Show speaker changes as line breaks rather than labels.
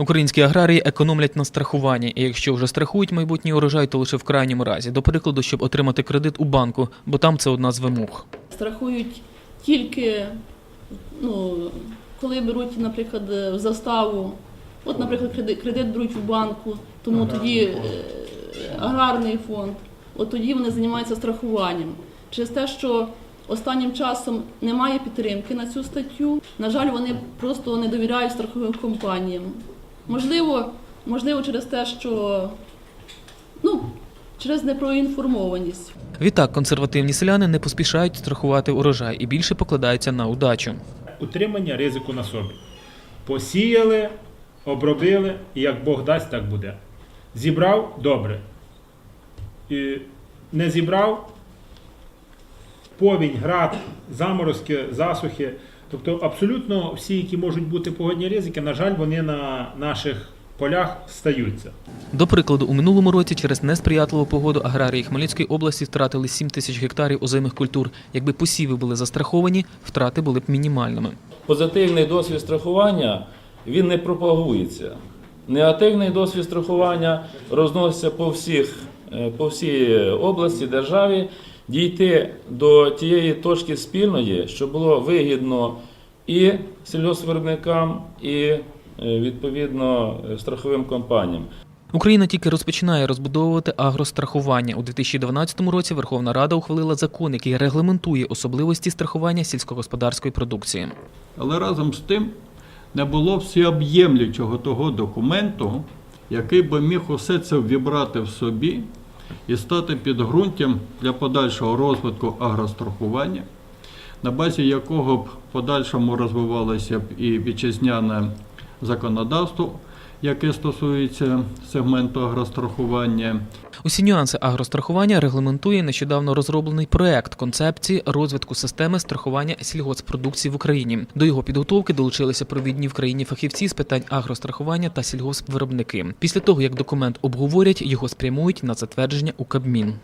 Українські аграрії економлять на страхуванні, і якщо вже страхують майбутній урожай, то лише в крайньому разі, до прикладу, щоб отримати кредит у банку, бо там це одна з вимог.
страхують тільки, ну, коли беруть, наприклад, в заставу. От, наприклад, кредит, кредит беруть в банку, тому тоді е, аграрний фонд, от тоді вони займаються страхуванням. Через те, що останнім часом немає підтримки на цю статтю, на жаль, вони просто не довіряють страховим компаніям. Можливо, можливо, через те, що ну, через непроінформованість.
Відтак, консервативні селяни не поспішають страхувати урожай і більше покладаються на удачу.
утримання ризику на собі. Посіяли, обробили, і як Бог дасть, так буде. Зібрав добре. І не зібрав повінь, град, заморозки, засухи. Тобто абсолютно всі, які можуть бути погодні ризики, на жаль, вони на наших полях стаються.
До прикладу, у минулому році через несприятливу погоду аграрії Хмельницької області втратили 7 тисяч гектарів озимих культур. Якби посіви були застраховані, втрати були б мінімальними.
Позитивний досвід страхування він не пропагується. Негативний досвід страхування розноситься по всіх е, по всій області, державі, дійти до тієї точки спільної, що було вигідно і сільгоспвиробникам, і е, відповідно страховим компаніям.
Україна тільки розпочинає розбудовувати агрострахування. У 2012 році Верховна Рада ухвалила закон, який регламентує особливості страхування сільськогосподарської продукції.
Але разом з тим не було всеоб'ємлючого того документу, який би міг усе це вібрати в собі і стати підґрунтям для подальшого розвитку агрострахування, на базі якого б в подальшому розвивалося б і вітчизняне законодавство, яке стосується сегменту агрострахування.
Усі нюанси агрострахування регламентує нещодавно розроблений проект концепції розвитку системи страхування сільгосппродукції в Україні. До його підготовки долучилися провідні в країні фахівці з питань агрострахування та сільгоспвиробники. Після того, як документ обговорять, його спрямують на затвердження у Кабмін.